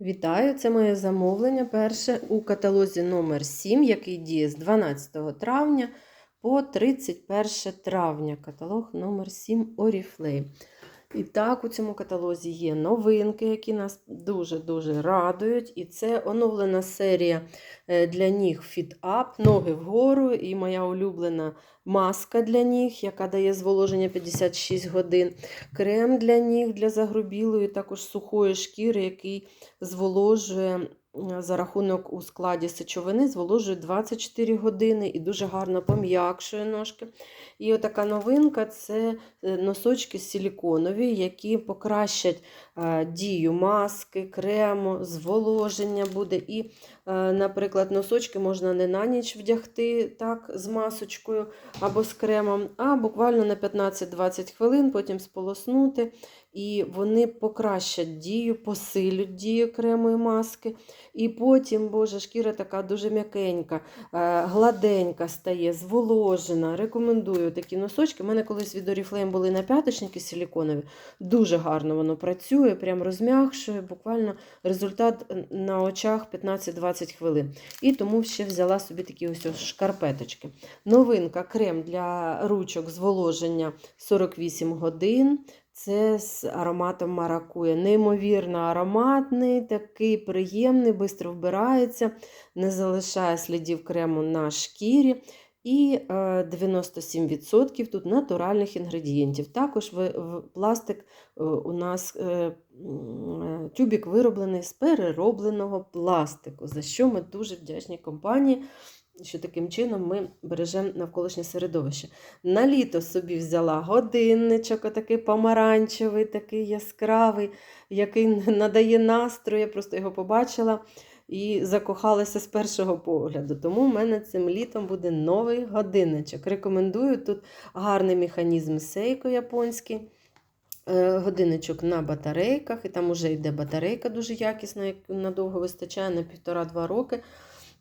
Вітаю! Це моє замовлення перше у каталозі номер 7 який діє з 12 травня по 31 травня. Каталог номер 7 Oriflame. І так, у цьому каталозі є новинки, які нас дуже-дуже радують. І це оновлена серія е, для ніг Fit Up, ноги вгору. І моя улюблена маска для ніг, яка дає зволоження 56 годин. Крем для ніг для загрубілої, також сухої шкіри, який зволожує за рахунок у складі сечовини, зволожує 24 години і дуже гарно пом'якшує ножки. І отака новинка це е, носочки силіконові, які покращать е, дію маски, крему, зволоження буде. І, е, наприклад, носочки можна не на ніч вдягти так, з масочкою або з кремом, а буквально на 15-20 хвилин, потім сполоснути. І вони покращать дію, посилють дію крему і маски. І потім, боже, шкіра така дуже м'якенька, е, гладенька стає, зволожена. Рекомендую такі носочки. У мене колись від Oriflame були нап'яточники силіконові. Дуже гарно воно працює, прям розм'якшує. Буквально результат на очах 15-20 хвилин. І тому ще взяла собі такі ось шкарпеточки. Новинка крем для ручок зволоження 48 годин. Це з ароматом маракуя. Неймовірно ароматний, такий приємний, швидко вбирається, не залишає слідів крему на шкірі. І е, 97% тут натуральних інгредієнтів. Також пластик е, у нас е, е, тюбік вироблений з переробленого пластику, за що ми дуже вдячні компанії що таким чином ми бережемо навколишнє середовище. На літо собі взяла годинничок, отакий помаранчевий, такий яскравий, який надає настрою. Я просто його побачила і закохалася з першого погляду. Тому в мене цим літом буде новий годинничок. Рекомендую тут гарний механізм сейко японський. Е, Годинничок на батарейках, і там вже йде батарейка дуже якісна, як надовго вистачає на півтора-два роки.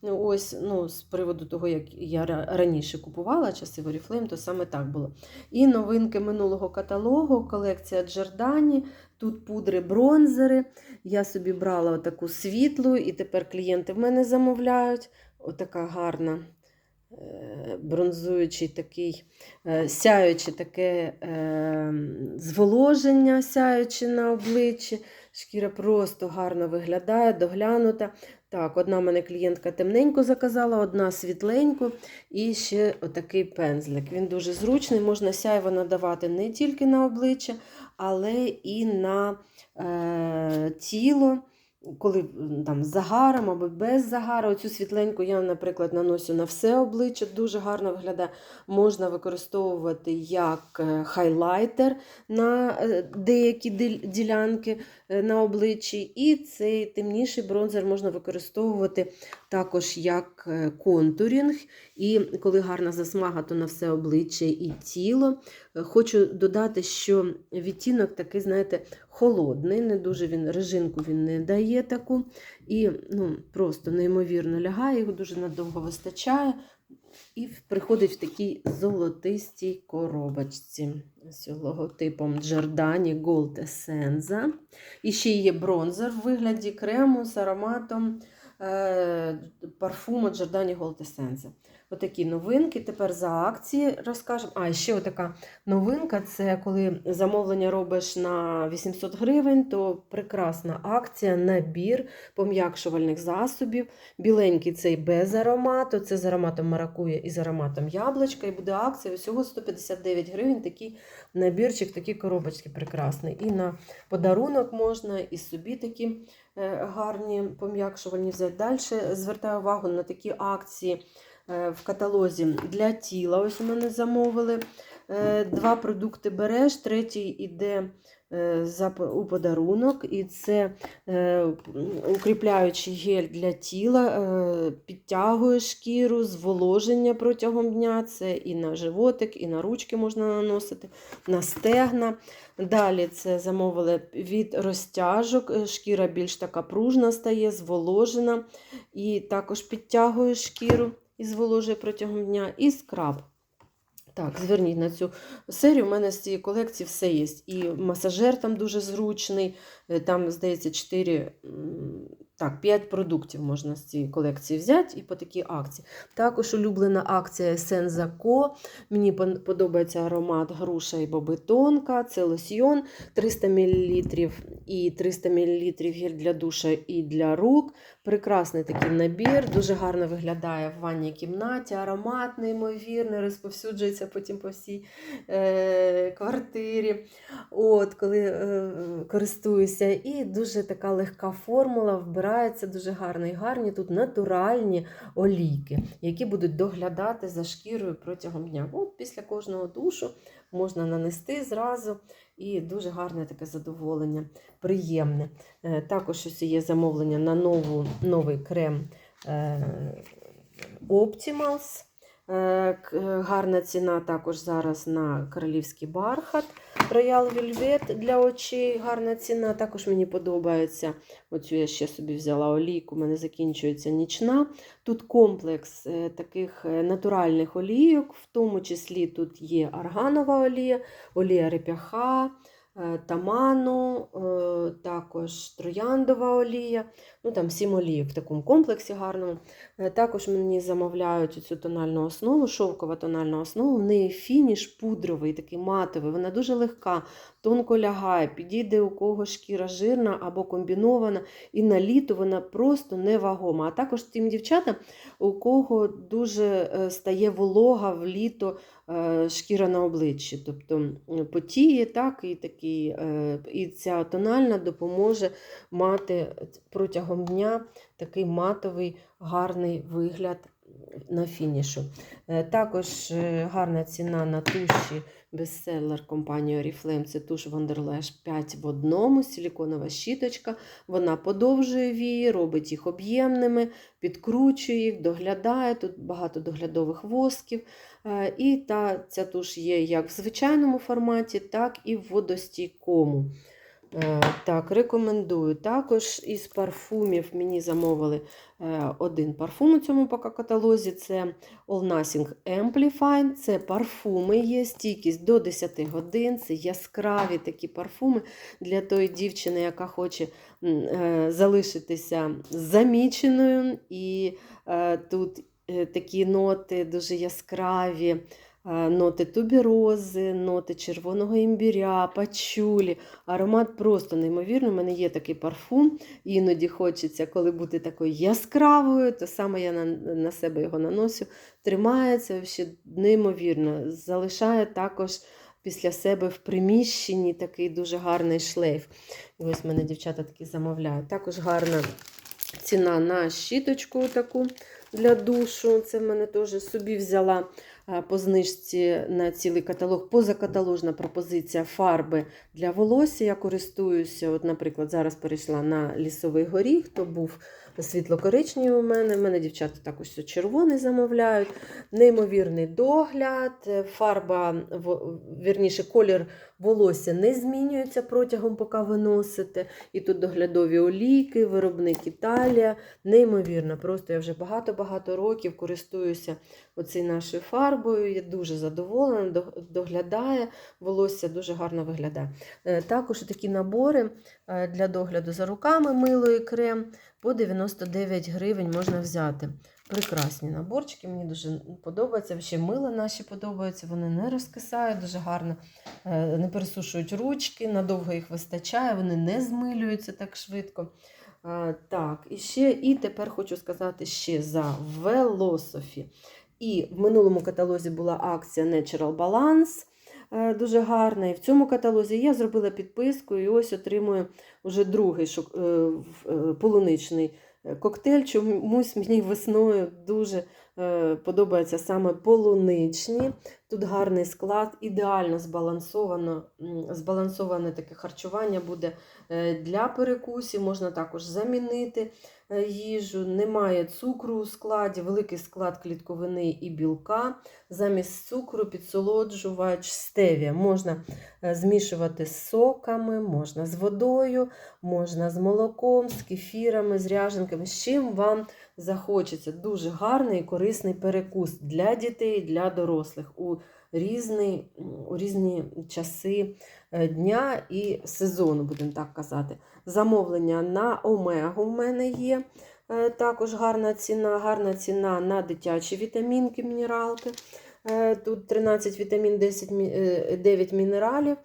Ну, Ось, ну, з приводу того, як я раніше купувала часи в Oriflame, то саме так було. І новинки минулого каталогу, колекція Джордані. Тут пудри, бронзери. Я собі брала таку світлу, і тепер клієнти в мене замовляють. Отака гарна. е, Бронзуючий такий, е, сяюче таке е, зволоження, сяюче на обличчі. Шкіра просто гарно виглядає, доглянута. Так, одна в мене клієнтка темненько заказала, одна світленьку і ще отакий пензлик. Він дуже зручний, можна сяйво надавати не тільки на обличчя, але і на е, тіло, коли там з загаром або без загара. Оцю світленьку я, наприклад, наношу на все обличчя, дуже гарно виглядає. Можна використовувати як е, хайлайтер на е, деякі ділянки е, на обличчі. І цей темніший бронзер можна використовувати також як контурінг. І коли гарна засмага, то на все обличчя і тіло. Хочу додати, що відтінок такий, знаєте, холодний, не дуже він режинку він не дає таку. І ну, просто неймовірно лягає, його дуже надовго вистачає. І приходить в такій золотистій коробочці з логотипом Giordani Gold Essenza. І ще є бронзер в вигляді крему з ароматом е, парфуму Giordani Gold Essenza. Отакі новинки. Тепер за акції розкажемо. А, ще отака новинка це коли замовлення робиш на 800 гривень, то прекрасна акція, набір пом'якшувальних засобів. Біленький цей без аромату, це з ароматом маракуя і з ароматом яблучка. І буде акція всього 159 гривень. Такий набірчик, такі коробочки прекрасний. І на подарунок можна, і собі такі е, гарні пом'якшувальні взяти. Далі звертаю увагу на такі акції в каталозі для тіла. Ось у мене замовили. Е, Два продукти береш, третій іде е, у подарунок, і це е, укріпляючий гель для тіла, е, підтягує шкіру, зволоження протягом дня. Це і на животик, і на ручки можна наносити, на стегна. Далі це замовили від розтяжок. е, Шкіра більш така пружна стає, зволожена, і також підтягує шкіру і зволожує протягом дня. І скраб. Так, зверніть на цю серію. У мене з цієї колекції все є. І масажер там дуже зручний. е, Там, здається, 4 так, 5 продуктів можна з цієї колекції взяти і по такій акції. Також улюблена акція Сензако. Мені подобається аромат груша і бобитонка. Це лосьйон 300 мл і 300 мл гель для душа і для рук. Прекрасний такий набір, дуже гарно виглядає в ванній кімнаті, аромат неймовірний, розповсюджується потім по всій е, квартирі. От, коли е, користуюся. І дуже така легка формула, вбирається дуже гарно. І гарні тут натуральні олійки, які будуть доглядати за шкірою протягом дня. От після кожного душу можна нанести зразу. І дуже гарне таке задоволення, приємне. Е, Також ось є замовлення на нову, новий крем е, Optimals. Е, Гарна ціна також зараз на королівський бархат. Royal Velvet для очей. Гарна ціна. Також мені подобається. Оцю я ще собі взяла олійку, у мене закінчується нічна. Тут комплекс е, таких е, натуральних олійок, в тому числі тут є арганова олія, олія реп'яха, е, таману, також трояндова олія. Ну там сім олійок в такому комплексі гарному. Е, Також мені замовляють цю тональну основу, шовкова тональна основа. В неї фініш пудровий, такий матовий. Вона дуже легка, тонко лягає, підійде у кого шкіра жирна або комбінована, і на літо вона просто невагома. А також тим дівчатам, у кого дуже е, стає волога в літо е, шкіра на обличчі. Тобто потіє, так, і, такий, і ця тональна допоможе мати протягом дня такий матовий гарний вигляд на фінішу. Е, Також е, гарна ціна на туші бестселер компанії Oriflame. Це туш Wonderlash 5 в одному, силіконова щіточка. Вона подовжує вії, робить їх об'ємними, підкручує їх, доглядає. Тут багато доглядових восків. Е, І та, ця туш є як в звичайному форматі, так і в водостійкому. Е, Так, рекомендую. Також із парфумів мені замовили е, один парфум у цьому каталозі. Це All Nothing Amplify. Це парфуми є, стійкість до 10 годин. Це яскраві такі парфуми для тої дівчини, яка хоче е, залишитися заміченою. І тут такі ноти дуже яскраві. Е, Ноти тубірози, ноти червоного імбіря, пачулі. Аромат просто неймовірний. У мене є такий парфум. Іноді хочеться, коли бути такою яскравою, то саме я на, на себе його наносю. Тримається ще неймовірно. Залишає також після себе в приміщенні такий дуже гарний шлейф. І ось мене дівчата такі замовляють. Також гарна ціна на щіточку таку для душу. Це в мене теж собі взяла по знижці на цілий каталог. Позакаталожна пропозиція фарби для волосся. Я користуюся, от, наприклад, зараз перейшла на лісовий горіх, то був світло-коричневий у мене. У мене дівчата також червоний замовляють. Неймовірний догляд, е, фарба, вірніше, колір волосся не змінюється протягом, поки ви носите. І тут доглядові олійки, виробник Італія. Неймовірно, просто я вже багато-багато років користуюся оцією нашою фарбою. Я дуже задоволена, доглядає, волосся дуже гарно виглядає. Е, Також такі набори е, для догляду за руками, мило і крем по 99 гривень можна взяти. Прекрасні наборчики, мені дуже подобаються. Ще мила наші подобаються, вони не розкисають дуже гарно, е, не пересушують ручки, надовго їх вистачає, вони не змилюються так швидко. Е, Так, і ще, і тепер хочу сказати ще за Велософі. І в минулому каталозі була акція Natural Balance. е, Дуже гарна. І в цьому каталозі я зробила підписку і ось отримую вже другий полуничний коктейль. Чомусь мені весною дуже е, подобається саме полуничні. Тут гарний склад, ідеально збалансовано, збалансоване таке харчування буде е, для перекусів. Можна також замінити е, їжу. Немає цукру у складі, великий склад клітковини і білка. Замість цукру підсолоджувач стевія. Можна змішувати з соками, можна з водою, можна з молоком, з кефірами, з ряженками, з чим вам захочеться. Дуже гарний і корисний перекус для дітей, для дорослих. У різний, м, у різні часи е, дня і сезону, будемо так казати. Замовлення на омегу в мене є. Е, Також гарна ціна, гарна ціна на дитячі вітамінки, мінералки. Е, Тут 13 вітамін, 10, е, 9 мінералів.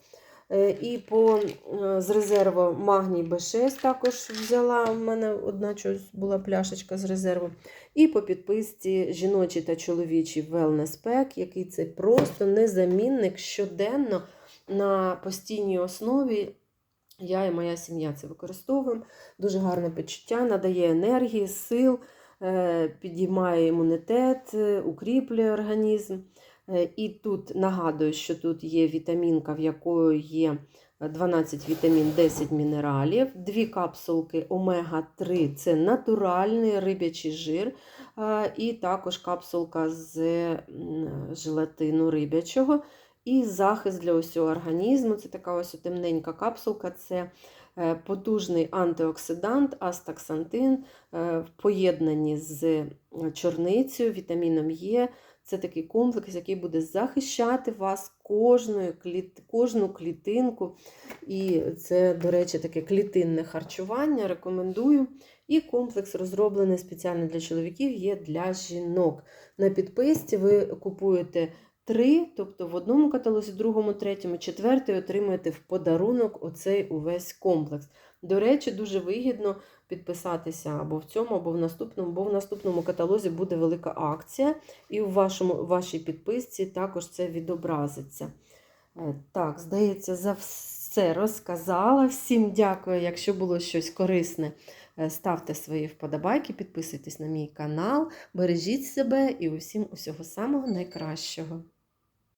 Е, І по, е, з резерву магній Б6 також взяла. У мене одна чогось була пляшечка з резерву. І по підписці жіночий та чоловічий Wellness Pack, який це просто незамінник щоденно на постійній основі. Я і моя сім'я це використовуємо. Дуже гарне почуття, надає енергії, сил, е, підіймає імунітет, укріплює організм. Е, І тут нагадую, що тут є вітамінка, в якої є 12 вітамін, 10 мінералів, дві капсулки омега-3 це натуральний риб'ячий жир, е, і також капсулка з желатину риб'ячого. І захист для усього організму. Це така ось темненька капсулка. Це е, потужний антиоксидант, астаксантин е, в поєднанні з чорницею, вітаміном Е. Це такий комплекс, який буде захищати вас кліт- кожну клітинку. І це, до речі, таке клітинне харчування. Рекомендую. І комплекс розроблений спеціально для чоловіків, є для жінок. На підписці ви купуєте три, тобто в одному каталозі, другому, третьому, четвертий отримуєте в подарунок оцей увесь комплекс. До речі, дуже вигідно підписатися або в цьому, або в наступному, бо в наступному каталозі буде велика акція, і у вашому, вашій підписці також це відобразиться. Е, Так, здається, за все розказала. Всім дякую. Якщо було щось корисне, е, ставте свої вподобайки, підписуйтесь на мій канал, бережіть себе і усім усього самого найкращого.